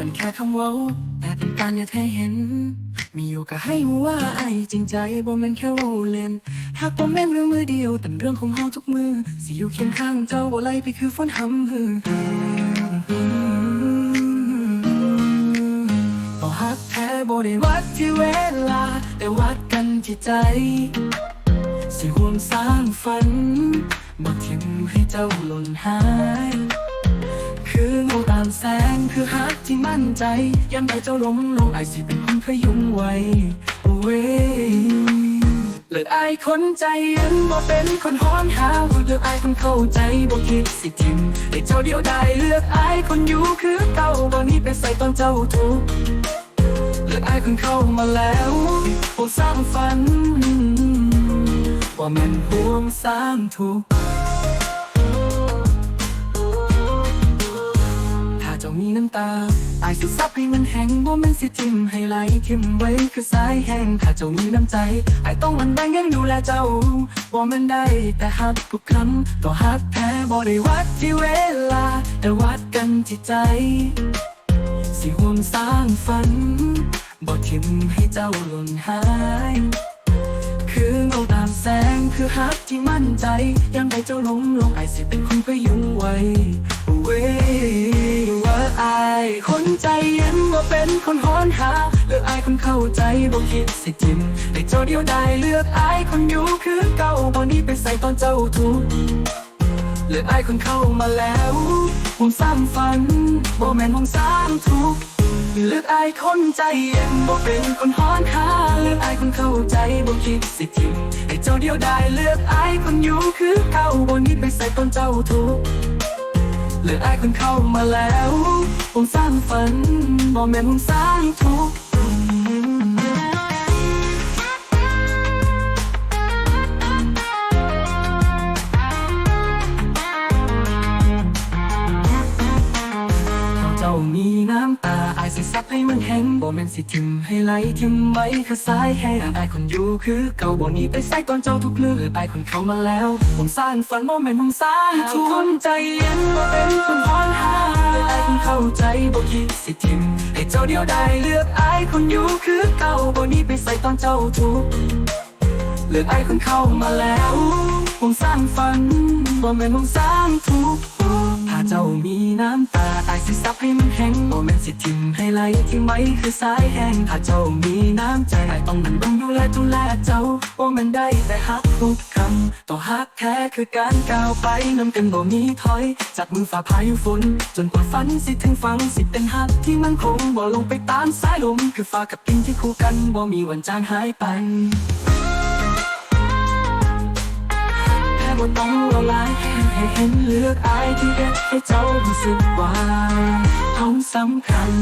มันแค่คำว่าแต่เป็นการอยากให้เห็น มีอยู่ก็ให้รู้ว่าไอ้จริงใจบ่แม่นแค่เว่าเล่นหากบ่แม่นเรื่องมือเดียวแต่เรื่องของเฮาทุกมือ สิอยู่เคียงข้างเจ้าบ่ไล่ไปคือฝนหำหือบ่ฮักแท้บ่ได้วัดที่เวลา แต่วัดกันที่ใจ สิห่วงสร้างฝันบ่ทิ้งให้เจ้าหล่นหาย คือาตามแสงคือฮักที่มั่นใจยันไปเจ้าล้มลงไอสิเป็นคนพยุงไว้เว้ยเลือกไอายคนใจย็นบ่เป็นคนฮ้อนหาวเลือกไอายคนเข้าใจบ่คิดสิทิมได้เจ้าเดียวได้เลือกไอายคนอยู่คือเก่าบ่นี้ไปใส่ตอนเจ้าทุกเลือกไอายคนเข้ามาแล้วผู้สร้างฝันว่าแมันห่วงสร้างทุก มีน้ำตาตายสิซับให้มันแห้งบ่แมันสิทิมให้ไหลทิมไว้คือสายแห้งถ้าเจ้ามีน้ำใจไอ้ต้องมันแบ่งยังดูแลเจ้าบ่แมันได้แต่ฮักทุกคำต่อฮักแท้บ่ได้วัดที่เวลา แต่วัดกันที่ใจ สิห่วงสร้างฝันบ่ทิมให้เจ้าหล่นหายคือเงาตามแสงคือฮักที่มั่นใจยังไปเจ้าลงลงไอสิเป็นคนพยุงไว้เว้ยว่าไอาย คนใจเย็นว่าเป็นคนฮ้อนหาเลือกไอายคนเข้าใจบ่คิดสิทิมได้เจ้าเดียวได้เลือกไอายคนอยู่คือเก่าตอนนี้ไปใส่ตอนเจ้าทุกเลือกไอายคนเข้ามาแล้วผมสร้างฝันบ่แม่นผมสร้างทุกเลือกอายคนใจเย็นบ่เป็นคนฮ้อนหาเลือกอายคนเข้าใจบ่คิดสิทิมให้เจ้าเดียวได้เลือกอายคนอยู่คือเก่าบ่นี้ไปใส่ตอนเจ้าทุก เลือกอายคนเข้ามาแล้วผมสร้างฝันบ่แม่นผมสร้างทุกข์เจ้ามีน้ำตาอายสิซับให้มันแห้งบ่แม่นสิทิมให้ไหลทิมไว้คือสายแห้งอายคนอยู่คือเก่าบ่หนีไปใส่ตอนเจ้าทุกเรื่องอายคนเข้ามาแล้ว ผมสร้างฝันบ่แม่นผมสร้างทุกคนใจเย็นบ่เป็น เข้าใจบ่คิดสิทิมให้เจ้าเดียวได้เลือกอายคนอยู่คือเก่าบ่นีไปใส่ตอนเจ้าทุกเลือกไอ้คนเข้ามาแล้วผมสร้างฝันบ่แม่นผมสร้างทุก เจ้ามีน้ำตาตายสิซับให้มันแห้งบ่แม่นสิทิมให้ไหลที่ไม่คือสายแห้งถ้าเจ้ามีน้ำใจต้องมันต้องดูแลดูแลเจ้าบ่แม่นได้แต่ฮักทุกคำต่อฮักแท้คือการก้าวไปนำกันบ่มีถอยจากมือฝ่าพายุฝนจนกว่าฝันสิถึงฟังสิเป็นฮักที่มันคงบ่ลงไปตามสายลมคือฟ้ากับดินที่คู่กันบ่มีวันจางหายไป บ่ต้องละลายให้เห็นเลือกอายที่เด็ดให้เจ้ารู้สึกว่าท้องสำคัญ